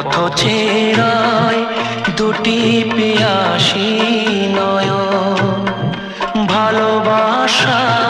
পথ চেরায় দুটি পিয়াসী নয় ভালোবাসা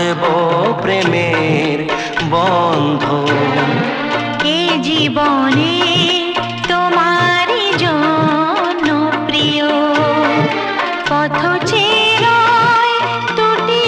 বাঁধব প্রেমের বন্ধ এ জীবনে তোমার পথ চেরায় দুটি